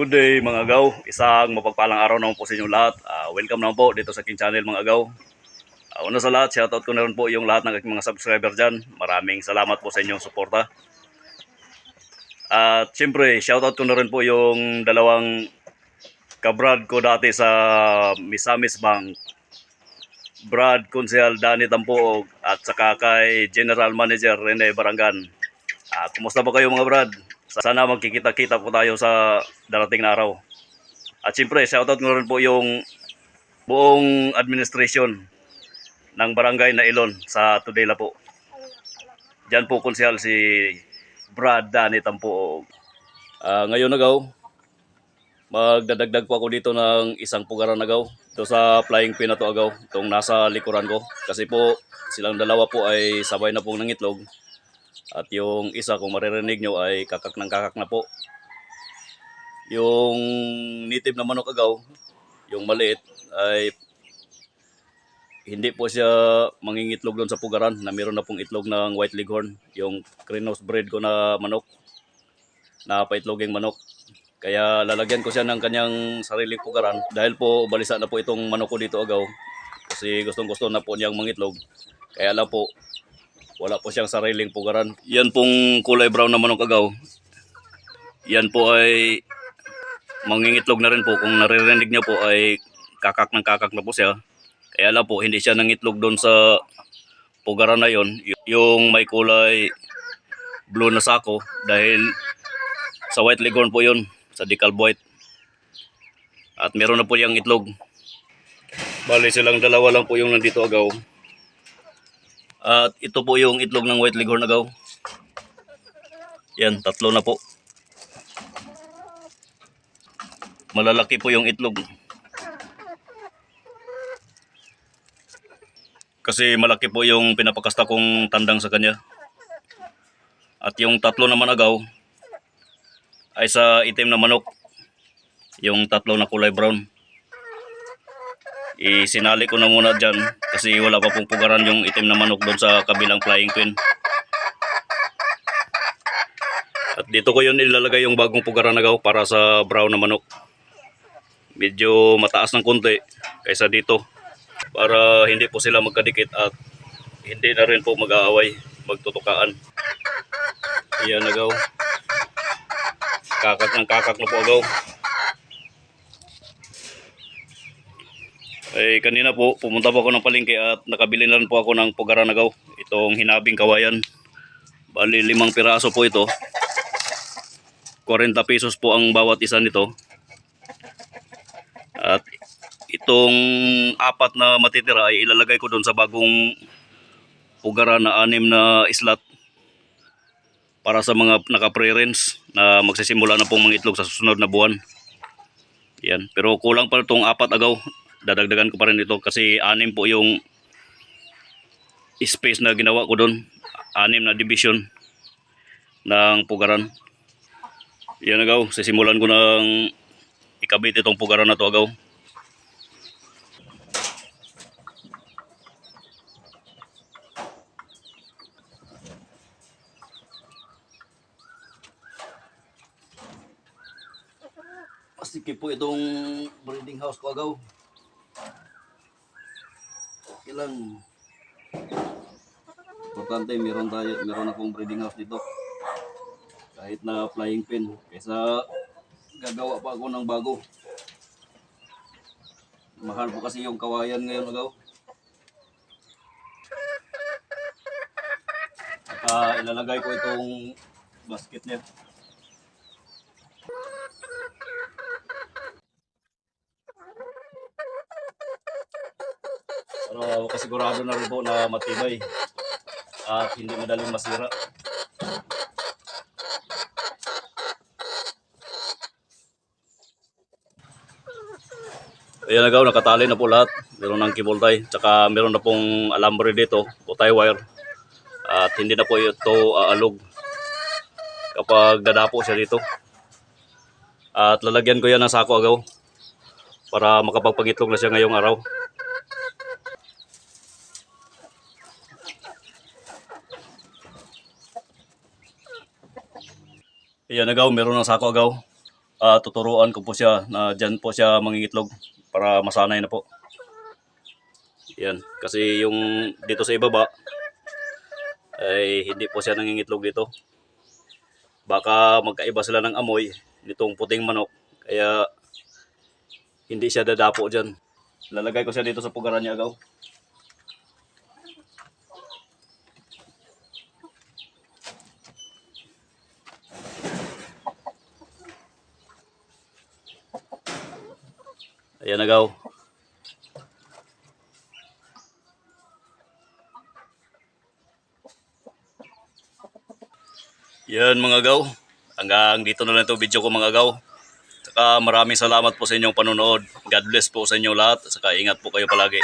Good day mga agaw. Isang mapagpalang araw naman po sa inyong lahat. Ah, welcome naman po dito sa aking channel mga agaw. Ah, una sa lahat, shoutout ko na rin po yung lahat ng aking mga subscriber dyan. Maraming salamat po sa inyong suporta. At syempre, shoutout ko na rin po yung dalawang kabrad ko dati sa Misamis Bank. Brad Consel Danny Tampuog at saka kay General Manager Rene Barangan. Ah, kumusta ba kayo mga brad? Sana magkikita-kita po tayo sa darating na araw. At siyempre, shoutout ko rin po yung buong administration ng barangay na Ilon sa Tudela po. Diyan po konsyal si Brad Dani Tampuog. Ah, ngayon nagaw, magdadagdag po ako dito ng isang pugaran nagaw. Ito sa flying pin na to agaw, itong nasa likuran ko. Kasi po, silang dalawa po ay sabay na pong nangitlog. At yung isa kung maririnig nyo ay kakak ng kakak na po. Yung native na manok agaw, yung maliit ay hindi po siya mangingitlog doon sa pugaran na meron na pong itlog ng white leghorn, yung Crinos breed ko na manok, na paitloging manok. Kaya lalagyan ko siya ng kanyang sariling pugaran dahil po balisa na po itong manok ko dito agaw kasi gustong gusto na po niyang mangitlog. Kaya lang po, wala po siyang sariling pugaran. Yan pong kulay brown na manok agaw. Yan po ay mangingitlog na rin po. Kung naririnig niyo po ay kakak ng kakak na po siya. Kaya lang po, hindi siya nangitlog doon sa pugaran na yon. Yung may kulay blue na sako dahil sa white leghorn po yon sa decal white. At meron na po yung itlog. Bali silang dalawa lang po yung nandito agaw. At ito po yung itlog ng white leghorn agaw. Yan, tatlo na po. Malalaki po yung itlog. Kasi malaki po yung pinapakasta kong tandang sa kanya. At yung tatlo naman agaw ay sa itim na manok. Yung tatlo na kulay brown. Isinali ko na muna dyan kasi wala pa pong pugaran yung itim na manok doon sa kabilang flying pin. At dito ko yun ilalagay yung bagong pugaran na gaw para sa brown na manok. Medyo mataas ng konti kaysa dito para hindi po sila magkadikit at hindi na rin po mag-aaway, magtutukaan. Iyan na gaw. Kakak ng kakak na po agaw. Ay kanina po, pumunta po ako ng palengke at nakabili na rin po ako ng pugaranagaw. Itong hinabing kawayan. Bali limang piraso po ito. 40 pesos po ang bawat isa nito. At itong apat na matitira ay ilalagay ko doon sa bagong pugara na anim na islat para sa mga naka-pre-rinse na magsisimula na pong mangitlog sa susunod na buwan. Yan. Pero kulang pa itong apat agaw. Dadagdagan ko pa rin ito kasi anim po yung space na ginawa ko doon. Anim na division ng pugaran. Yan agaw. Sisimulan ko ng ikabit itong pugaran na to agaw. Masikip po itong breeding house ko agaw. Okay lang. Importante, meron tayo, meron akong breeding house dito. Kahit na flying pin. Kaysa gagawa pa ako ng bago. Mahal po kasi yung kawayan ngayon agaw. Saka ilalagay ko itong basket niya. Pero kasigurado na rin po na matibay at hindi madaling masira. Ayan agaw, nakatali na po lahat. Meron ng tie. Tsaka meron na pong alambre dito, o wire. At hindi na po ito aalog kapag dadapo siya dito. At lalagyan ko yan ng sako agaw para makapagpagitlog na siya ngayong araw. Ayan agaw, meron ng sako agaw. ah, tuturuan ko po siya na dyan po siya mangingitlog para masanay na po. Yan, kasi yung dito sa ibaba ay hindi po siya nangingitlog dito. Baka magkaiba sila ng amoy nitong puting manok kaya hindi siya dadapo dyan. Lalagay ko siya dito sa pugaran niya agaw. Ayan agaw. Yan mga gaw. Hanggang dito na lang ito video ko mga gaw. Saka maraming salamat po sa inyong panonood. God bless po sa inyo lahat. Saka ingat po kayo palagi.